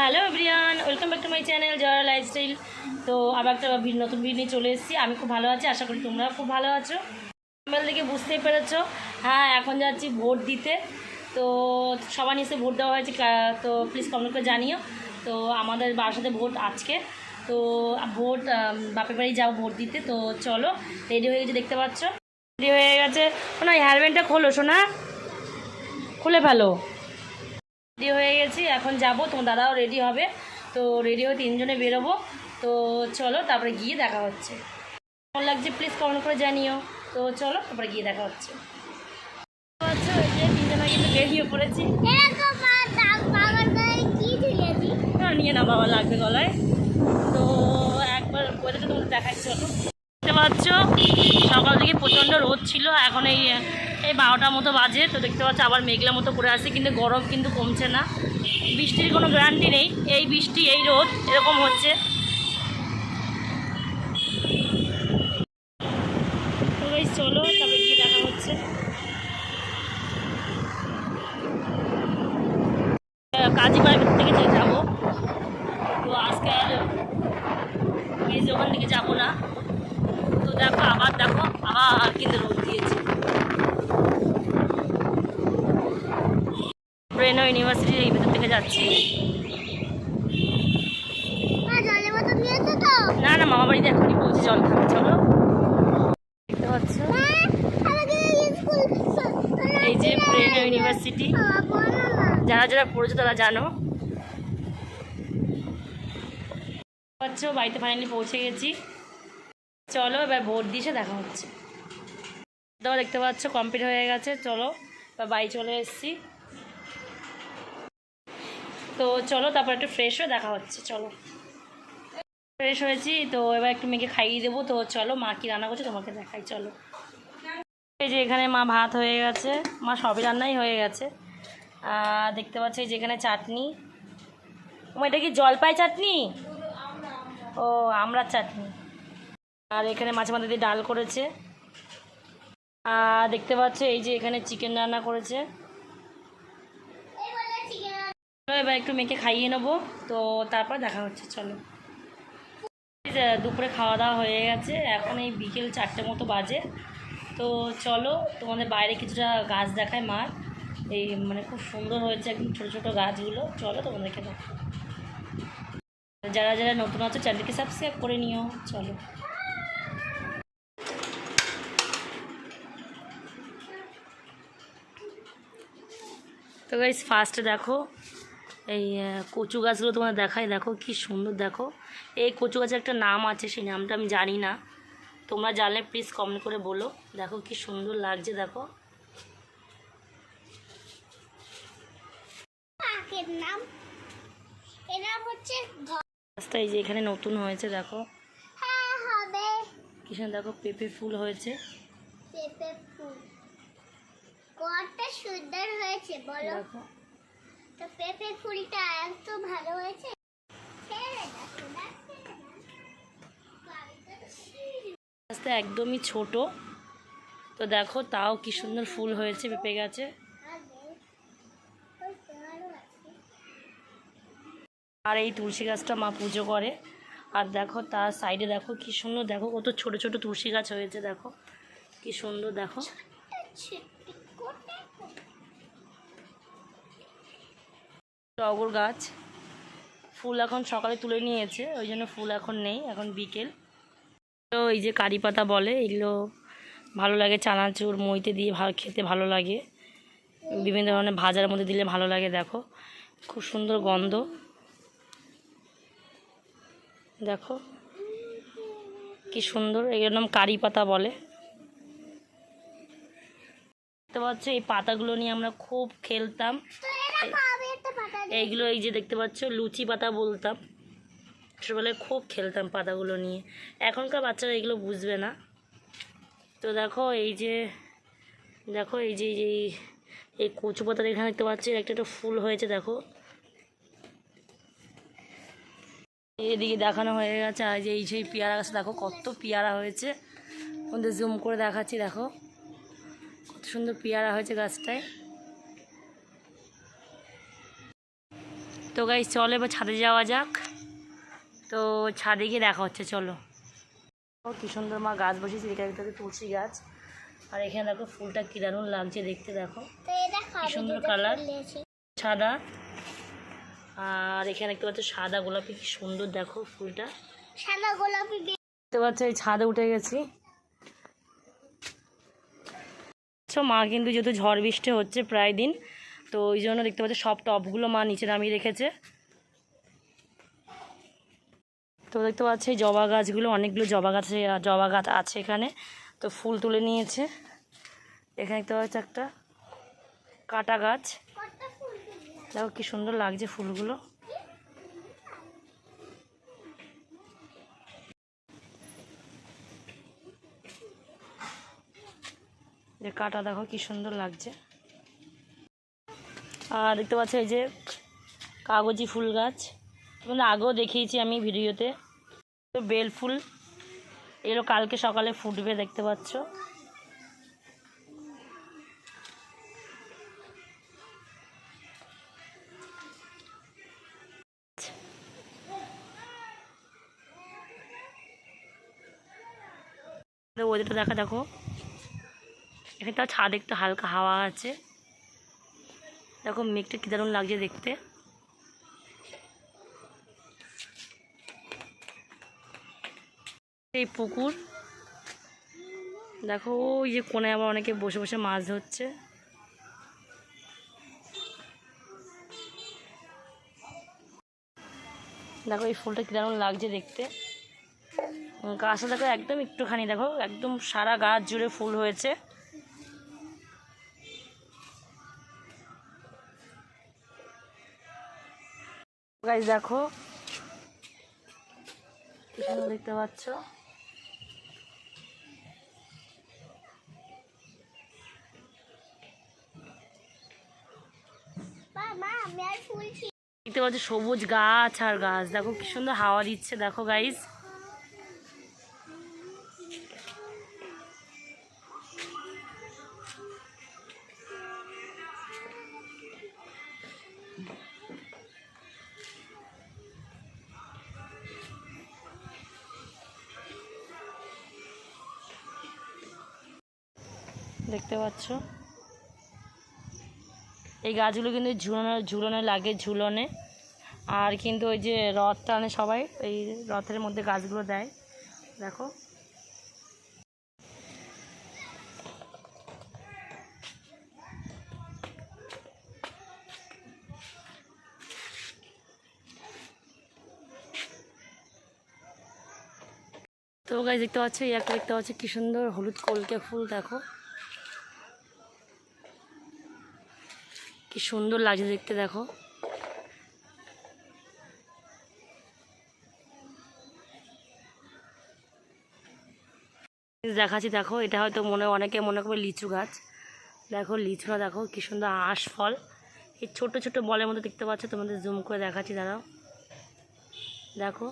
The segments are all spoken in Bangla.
Hello everyone welcome back to my channel Jaya lifestyle. তো আবার একটা নতুন ভিডিও নিয়ে চলে এসেছি। আমি খুব ভালো আছি, আশা করি তোমরাও খুব ভালো আছো। মোবাইল থেকে বুঝতেই পেরেছ। হ্যাঁ এখন যাচ্ছি ভোট দিতে। তো সবার নিচে ভোট দেওয়া হয়েছে তো প্লিজ কমেন্ট করে জানিও। তো আমাদের বাসাতে ভোট আজকে। তো ভোট বাপের বাড়ি যাও ভোট দিতে। তো চলো রেডি হয়ে গেছে, দেখতে পাচ্ছ। রেডি হয়ে গেছে। না হেয়ারব্যান্ডটা খোলো, শোনা? খুলে ফেলো। রেডি হয়ে গেছি এখন যাব তোমার দাদাও রেডি হবে। তো রেডি হয়ে তিনজনে বেরোবো। তো চলো তারপরে গিয়ে দেখা হচ্ছে। কেমন লাগছে প্লিজ কমেন্ট করে জানিও। তো চলো তারপরে গিয়ে দেখা হচ্ছে। আচ্ছা বেরিয়ে পড়েছি। না, নিয়ে না বাবা লাগবে গলায়। তো একবার ওদেরকে তোমাদের দেখাই চলো। পাচ্ছ। সকাল থেকে প্রচণ্ড রোদ ছিল। এখন এই এই বারোটার মতো বাজে। তো দেখতে পাচ্ছ আবার মেঘলা মতো করে আসছে কিন্তু গরম কিন্তু কমছে না। বৃষ্টির কোনো গ্যারান্টি নেই। এই বৃষ্টি, এই রোদ, এরকম হচ্ছে। চলো তারপরে গিয়ে দেখা হচ্ছে কাজী বাড়ির থেকে যে যাব তো আজকে আর এই যে ওখান থেকে যাব না তো দেখো আবার কিন্তু রোদ দিয়েছে। ব্রেনো ইউনিভার্সিটি এই ভেতর থেকে যাচ্ছি। না না মামা বাড়িতে এখনই পৌঁছে জল খাবে চলো। দেখতে পাচ্ছ? এই যে ব্রেনো ইউনিভার্সিটি যারা যারা পড়েছো তারা জানো। পাচ্ছ বাড়িতে ফাইনালি পৌঁছে গেছি। চলো এবার ভোট দিয়েছে দেখা হচ্ছে। তো দেখতে পাচ্ছ কমপ্লিট হয়ে গেছে, চলো, এবার বাড়ি চলে এসেছি। তো চলো, তারপর একটু ফ্রেশ হয়ে দেখা হচ্ছে, চলো। ফ্রেশ হয়েছি, তো এবার একটু মেয়েকে খাইয়ে দেবো, তো চলো, মা কি রান্না করছে তোমাকে দেখাই, চলো। এই যে এখানে মা ভাত হয়ে গেছে, মা সবই রান্নাই হয়ে গেছে। দেখতে পাচ্ছি, এই যে এখানে চাটনি। ও এটা কি জলপাই চাটনি? ও, আমড়ার চাটনি। আর এখানে মাঝে মাঝে দিয়ে ডাল করেছে। আর দেখতে পাচ্ছ, এই যে এখানে চিকেন রান্না করেছে। এবার একটু মেয়েকে খাইয়ে নেব। তো তারপর দেখা হচ্ছে, চলো। দুপুরে খাওয়া দাওয়া হয়ে গেছে। এখন এই বিকেল চারটে মতো বাজে। তো চলো, তোমাদের বাইরে কিছুটা গাছ দেখায় মার এই মানে খুব সুন্দর হয়েছে একদম ছোটো ছোটো গাছগুলো। চলো তোমাদেরকে দেখো যারা যারা নতুন আছে, চ্যানেলকে সাবস্ক্রাইব করে নিও। চলো। তো গাইস ফার্স্টে দেখো এই কচু গাছগুলো তোমার দেখাই। দেখো কি সুন্দর দেখো। এই কচু গাছের একটা নাম আছে সেই নামটা আমি জানি না। তোমরা জানলে প্লিজ কমেন্ট করে বলো। দেখো কি সুন্দর লাগছে দেখো। কাকের নাম হচ্ছে ঘ- যে এখানে নতুন হয়েছে দেখো। হ্যাঁ কি সুন্দর দেখো পেঁপে ফুল হয়েছে। পেঁপে ফুল। কতটা সুন্দর হয়েছে বলো। তো পেঁপে ফুলটা এত ভালো হয়েছে। গাছটা একদমই ছোট। তো দেখো তাও কি সুন্দর ফুল হয়েছে পেঁপে গাছে। আর এই তুলসী গাছটা মা পুজো করে। আর দেখো তার সাইডে দেখো কি সুন্দর। দেখো কত ছোট ছোট তুলসী গাছ হয়েছে দেখো। কি সুন্দর দেখো। টগর গাছ। ফুল এখন সকালে তুলে নিয়েছে, ওই জন্য ফুল এখন নেই, এখন বিকেল। তো এই যে কারি পাতা বলে, এগুলো ভালো লাগে চানাচুর, মইতে দিয়ে ভালো খেতে ভালো লাগে। বিভিন্ন ধরনের ভাজার মধ্যে দিলে ভালো লাগে, দেখো। খুব সুন্দর গন্ধ। দেখো, কি সুন্দর, এগুলোর নাম কারি পাতা বলে। দেখতে পাচ্ছ, এই পাতাগুলো নিয়ে আমরা খুব খেলতাম। এইগুলো এই যে দেখতে পাচ্ছ, লুচি পাতা বলতাম। ছোটোবেলায় খুব খেলতাম পাতাগুলো নিয়ে। এখনকার বাচ্চারা এগুলো বুঝবে না। তো দেখো এই যে, দেখো এই যে, এই এই- কচু পাতার এখানে দেখতে পাচ্ছি একটা একটা ফুল হয়েছে, দেখো। এদিকে দেখানো হয়ে গেছে, আর যে, এই সেই পেয়ারা গাছ, দেখো কত পেয়ারা হয়েছে। ওদের জুম করে দেখাচ্ছি, দেখো। কত সুন্দর পেয়ারা হয়েছে গাছটায়। তো গাই চলো এবার ছাদে যাওয়া যাক। তো ছাদে গিয়ে দেখা হচ্ছে চলো। কি সুন্দর মা গাছ বসেছি এখানে একটা তুলসী গাছ। আর এখানে দেখো ফুলটা কি দারুণ লাগছে দেখতে দেখো। খাবে সুন্দর দিয়েছি। সাদা। আর এখানে দেখতে পাচ্ছ সাদা গোলাপি কি সুন্দর দেখো ফুলটা। সাদা গোলাপি দেখতে পাচ্ছ এই ছাদে উঠে গেছি। আচ্ছা, মা কিন্তু যেহেতু ঝড় বৃষ্টি হচ্ছে প্রায় দিন তো ওই জন্য দেখতে পাচ্ছি সব টপগুলো মা নিচে নামিয়ে রেখেছে। তো দেখতে পাচ্ছি জবা গাছগুলো, অনেকগুলো জবা গাছ জবা গাছ আছে এখানে। তো ফুল তুলে নিয়েছে। এখানে দেখতে পাচ্ছি একটা কাটা গাছ? দেখো কি সুন্দর লাগছে ফুলগুলো। যে কাটা, দেখো কি সুন্দর লাগছে। আর দেখতে পাচ্ছ এই যে কাগজি ফুল গাছ। কিন্তু আগেও দেখিয়েছি আমি ভিডিওতে। বেল ফুল, এগুলো কালকে সকালে ফুটবে দেখতে পাচ্ছ। ওদেরটা দেখা দেখো। এখানে তার ছাদ একটু হালকা হাওয়া আছে। দেখো, মেঘটা কি দারুণ লাগছে দেখতে। এই পুকুর। দেখো, ওই যে কোনায় আবার অনেকে বসে বসে মাছ ধরছে। দেখো, এই ফুলটা কি দারুণ লাগছে দেখতে। গাছটা দেখো, একদম একটুখানি, দেখো, একদম সারা গাছ জুড়ে ফুল হয়েছে। গাছ দেখো। সুন্দর দেখতে পাচ্ছ। দেখতে পাচ্ছ সবুজ গাছ আর গাছ। দেখো কি সুন্দর হাওয়া দিচ্ছে দেখো গাইস দেখতে পাচ্ছ। এই গাছগুলো কিন্তু ঝুলনে ঝুলনে লাগে, ঝুলনে। আর কিন্তু ওই যে রথ টানে সবাই, এই রথের মধ্যে গাছগুলো দেয়। দেখো। তো গাছ দেখতে পাচ্ছ একটা দেখতে পাচ্ছ, কি সুন্দর হলুদ কলকে ফুল, দেখো। কি সুন্দর লাগছে দেখতে, দেখো। দেখাচ্ছি, দেখো, এটা হয়তো মনে, অনেকে মনে করবে লিচু গাছ। দেখো, লিচুটা দেখো, কি সুন্দর আঁশ ফল। এই ছোট ছোট বলের মধ্যে দেখতে পাচ্ছ, তোমাদের জুম করে দেখাচ্ছি, দাঁড়াও। দেখো,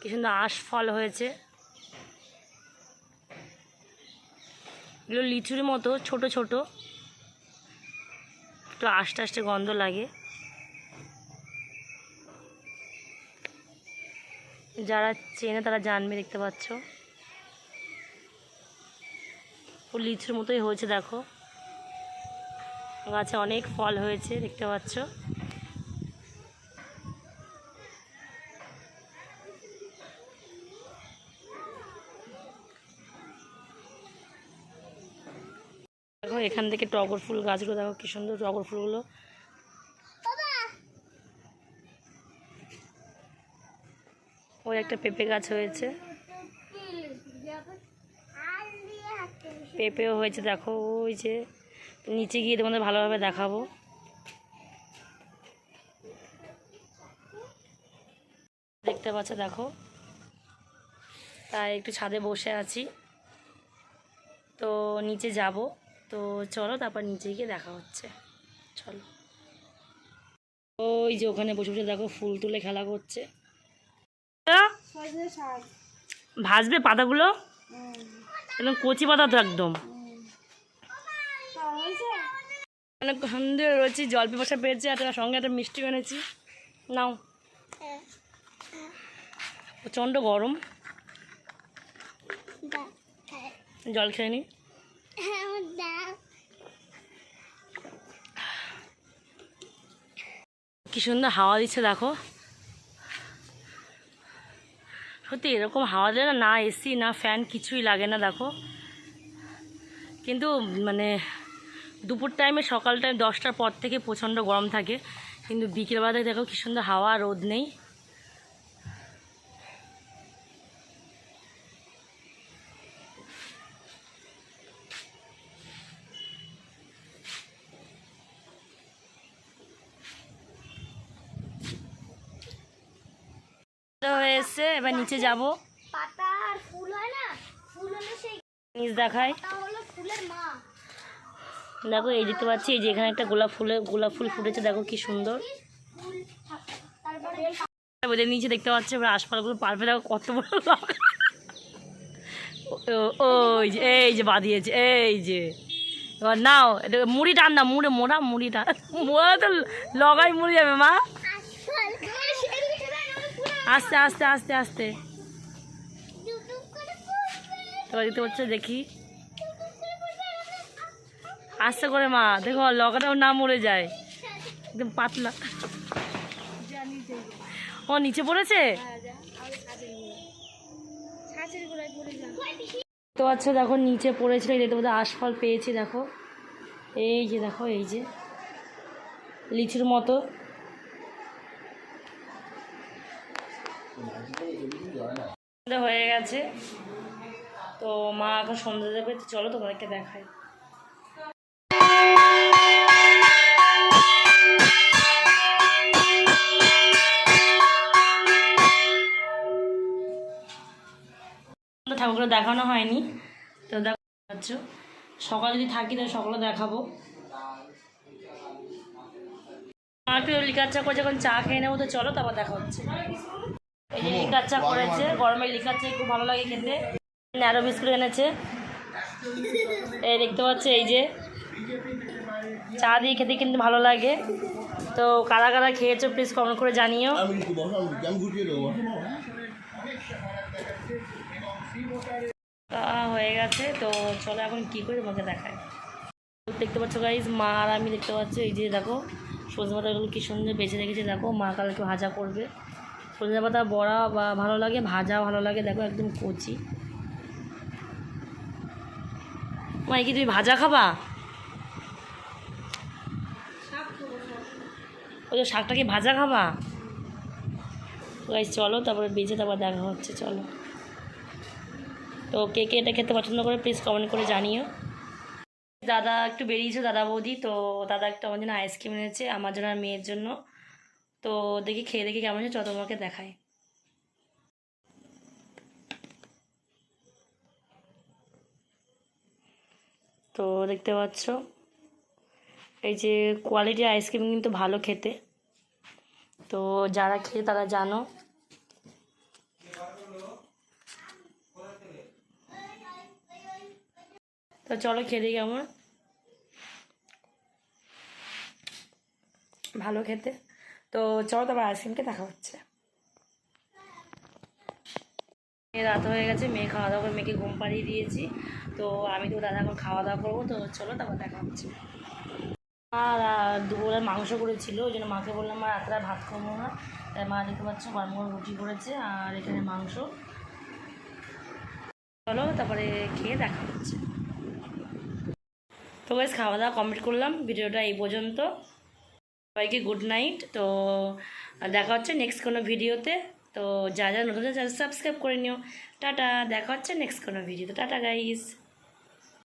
কি সুন্দর আঁশ ফল হয়েছে। এগুলো লিচুর মতো, ছোট ছোট। একটু আস্তে আস্তে গন্ধ লাগে। যারা চেনে তারা জানবে, দেখতে পাচ্ছ। ও লিচুর মতোই হয়েছে, দেখো। গাছে অনেক ফল হয়েছে, দেখতে পাচ্ছ। দেখো এখান থেকে টগর ফুল গাছগুলো দেখো কি সুন্দর টগর ফুলগুলো। ওই একটা পেঁপে গাছ হয়েছে। পেঁপেও হয়েছে, দেখো ওই যে। নিচে গিয়ে তোমাদের ভালোভাবে দেখাবো। দেখতে পাচ্ছ, দেখো। তাই একটু ছাদে বসে আছি। তো নিচে যাব। তো চলো তারপর নিচে গিয়ে দেখা হচ্ছে। চলো। ওই যে ওখানে বসে বসে দেখো ফুল তুলে খেলা করছে। ভাজবে পাতাগুলো? একদম কচি পাতা তো একদম। অনেক সন্ধে রয়েছি জল পিপাসা পেয়েছি আর তার সঙ্গে একটা মিষ্টি এনেছি। নাও। হ্যাঁ, প্রচণ্ড গরম। হ্যাঁ জল খেয়ে নি। হ্যাঁ আমার দা কি সুন্দর হাওয়া দিচ্ছে, দেখো। সত্যি এরকম হাওয়া দিলে না এসি, না ফ্যান, কিছুই লাগে না, দেখো। কিন্তু মানে দুপুর টাইমে সকাল টাইম দশটার পর থেকে প্রচণ্ড গরম থাকে। কিন্তু বিকেলবেলা দেখো কি সুন্দর হাওয়া, রোদ নেই। এসছে এবার নিচে যাব। পাতা আর ফুল হয় না? ফুল হলো সেই নিচ দেখায়। পাতা হলো ফুলের মা। দেখো এই দেখতে পাচ্ছি এই যে এখানে একটা গোলাপ ফুলে গোলাপ ফুল ফুটেছে দেখো কি সুন্দর। ওদের নিচে দেখতে পাচ্ছি এবার আশপাশগুলো পারবে দেখো কত বড় ও- ওই যে এই যে বাঁধিয়েছে এই যে। এবার নাও এটা মুড়ি টান না মুড়ে মোড়া মুড়ি টান মোড়া তো লগাই মুড়ি যাবে মা আসল সেই দিকে দেন আমি পুরো আস্তে আস্তে আস্তে আস্তে। টুকটুক দিতে পাচ্ছ, দেখি। আস্তে করে মা, দেখো, লগাটাও না মরে যায়। একদম পাতলা। ও, নিচে পড়েছে? তো আচ্ছা দেখো, নিচে পড়েছিল এই পাচ্ছ আশফল পেয়েছি, দেখো। এই যে, দেখো, এই যে। লিচুর মতো। সন্ধ্যা হয়ে গেছে। তো মা এখন সন্ধ্যা দেবে, তো চলো তোমাদেরকে দেখাই। ঠাকুরগুলো দেখানো হয়নি। তো দেখো পাচ্ছ সকালে যদি থাকি, তাহলে সকালে দেখাবো। মা একটু লিকার চা করে যখন চা খেয়ে নেব, তো চলো তারপর দেখা হচ্ছে। এই যে লিকার চা করেছে গরমে লিকার চা খুব ভালো লাগে খেতে। ন্যারো বিস্কুট এনেছে। এই দেখতে পাচ্ছে এই যে চা দিয়ে খেতে কিন্তু ভালো লাগে। তো কারা কারা খেয়েছো প্লিজ কমেন্ট করে জানিও। হয়ে গেছে তো চলো এখন কি করে তোমাকে দেখায় দেখতে পাচ্ছ গাইজ মা আর আমি দেখতে পাচ্ছি এই যে দেখো সজনে পাতাগুলো কী সুন্দর বেছে রেখেছে। দেখো মা কালকে ভাজা করবে। সজনে পাতা বড়া বা ভালো লাগে, ভাজা ভালো লাগে, দেখো একদম কচি। মানে কি তুমি ভাজা খাবা? ওই শাকটা কি ভাজা খাবা? চলো, তারপরে বেজে তারপর দেখা হচ্ছে, চলো। তো কে কে এটা খেতে পছন্দ করে প্লিজ কমেন্ট করে জানিও। দাদা একটু বেরিয়েছে, দাদা বৌদি, তো দাদা একটু আমার জন্য আইসক্রিম এনেছে, আমার জন্য আর মেয়ের জন্য। তো দেখি খেয়ে দেখি কেমন হচ্ছে চলো তোমাকে দেখাই। তো দেখতে পাচ্ছ, এই যে কোয়ালিটি আইসক্রিম কিন্তু ভালো খেতে। তো যারা খেয়ে তারা জানো। তো চলো খেয়ে খেতে কেমন। ভালো খেতে। তো চলো তারপর আইসক্রিমকে দেখা হচ্ছে। রাত হয়ে গেছে, মেয়ে খাওয়া দাওয়া করে মেয়েকে ঘুম পাড়িয়ে দিয়েছি। তো আমি তো দাদা এখন খাওয়া দাওয়া করব, তো চলো তারপর দেখা হচ্ছে। আর দুপুরে মাংস করেছিল, ওই জন্য মাকে বললাম, মা, রাত্রে ভাত খাব না। তাই মা দেখতে পাচ্ছ গরম রুটি করেছে আর এখানে মাংস। চলো তারপরে খেয়ে দেখা হচ্ছে। তো বেশ খাওয়া দাওয়া কমপ্লিট করলাম, ভিডিওটা এই পর্যন্ত। সবাইকে গুড নাইট তো দেখা হচ্ছে নেক্সট কোনো ভিডিওতে। তো, যা যা নতুন সাবস্ক্রাইব করে নিও। টাটা, দেখা হচ্ছে নেক্সট কোনো ভিডিওতে। Tata guys